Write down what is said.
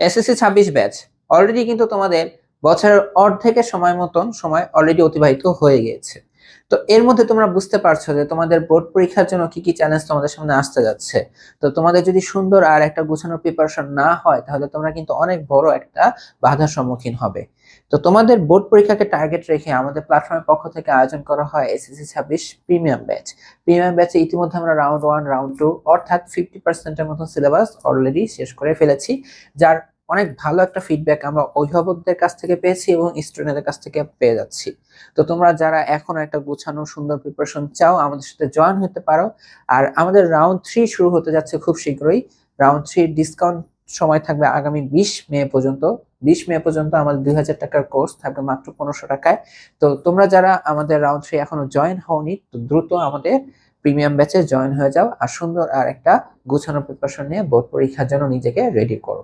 SSC ছাব্বিশ batch already কিন্তু তোমাদের বছরের অর্ধেকের সময় মতন সময় অলরেডি অতিবাহিত হয়ে গিয়েছে। তো এর মধ্যে তোমরা বুঝতে পারছ যে তোমাদের বোর্ড পরীক্ষার জন্য কি কি চ্যালেঞ্জ তোমাদের সামনে আসতে যাচ্ছে। তো তোমাদের যদি সুন্দর আর একটা গোছানো প্রিপারেশন না হয়, তাহলে তোমরা কিন্তু অনেক বড় একটা বাধার সম্মুখীন হবে। তো তোমাদের বোর্ড পরীক্ষাকে টার্গেট রেখে আমাদের প্ল্যাটফর্মের পক্ষ থেকে আয়োজন করা হয় এসএসসি ছাব্বিশ প্রিমিয়াম ব্যাচ প্রিমিয়াম ব্যাচে ইতিমধ্যে আমরা রাউন্ড ওয়ান রাউন্ড টু অর্থাৎ ফিফটি পার্সেন্টের মতো সিলেবাস অলরেডি শেষ করে ফেলেছি, যার অনেক ভালো একটা ফিডব্যাক আমরা অভিভাবকদের কাছ থেকে পেয়েছি এবং স্টুডেন্টদের কাছ থেকে পেয়ে যাচ্ছি। তো তোমরা যারা এখনও একটা গোছানো, সুন্দর প্রিপারেশন চাও, আমাদের সাথে জয়েন হতে পারো। আর আমাদের রাউন্ড থ্রি শুরু হতে যাচ্ছে খুব শীঘ্রই। রাউন্ড থ্রি ডিসকাউন্ট সময় থাকবে আগামী বিশ মে পর্যন্ত। বিশ মে পর্যন্ত আমাদের দুই হাজার টাকার কোর্স থাকবে মাত্র পনেরোশো টাকায়। তো তোমরা যারা আমাদের রাউন্ড থ্রি এখনও জয়েন হওনি, তো দ্রুত আমাদের প্রিমিয়াম ব্যাচে জয়েন হয়ে যাও। আর সুন্দর আর একটা গোছানো প্রিপারেশন নিয়ে বোর্ড পরীক্ষার জন্য নিজেকে রেডি করো।